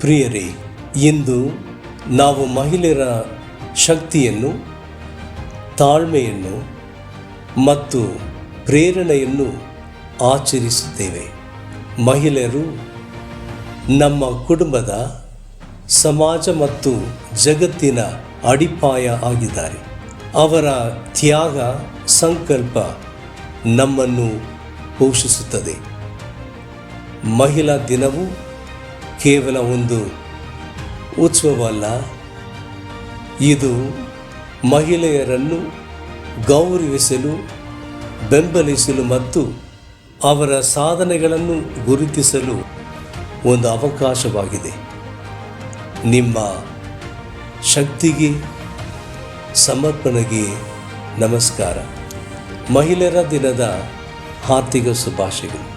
ಪ್ರಿಯರೇ, ಇಂದು ನಾವು ಮಹಿಳೆಯರ ಶಕ್ತಿಯನ್ನು, ತಾಳ್ಮೆಯನ್ನು ಮತ್ತು ಪ್ರೇರಣೆಯನ್ನು ಆಚರಿಸುತ್ತೇವೆ. ಮಹಿಳೆಯರು, ನಮ್ಮ ಕುಟುಂಬದ ಸಮಾಜ ಮತ್ತು ಜಗತ್ತಿನ ಅಡಿಪಾಯ ಆಗಿದ್ದಾರೆ. ಅವರ ತ್ಯಾಗ ಸಂಕಲ್ಪ ನಮ್ಮನ್ನು ಪೋಷಿಸುತ್ತದೆ. ಮಹಿಳಾ ದಿನವು ಕೇವಲ ಒಂದು ಉತ್ಸವವಲ್ಲ, ಇದು ಮಹಿಳೆಯರನ್ನು ಗೌರವಿಸಲು, ಬೆಂಬಲಿಸಲು ಮತ್ತು ಅವರ ಸಾಧನೆಗಳನ್ನು ಗುರುತಿಸಲು ಒಂದು ಅವಕಾಶವಾಗಿದೆ. ನಿಮ್ಮ ಶಕ್ತಿಗೆ, ಸಮರ್ಪಣೆಗೆ ನಮಸ್ಕಾರ. ಮಹಿಳೆಯರ ದಿನದ ಹಾರ್ದಿಕ ಶುಭಾಶಯಗಳು.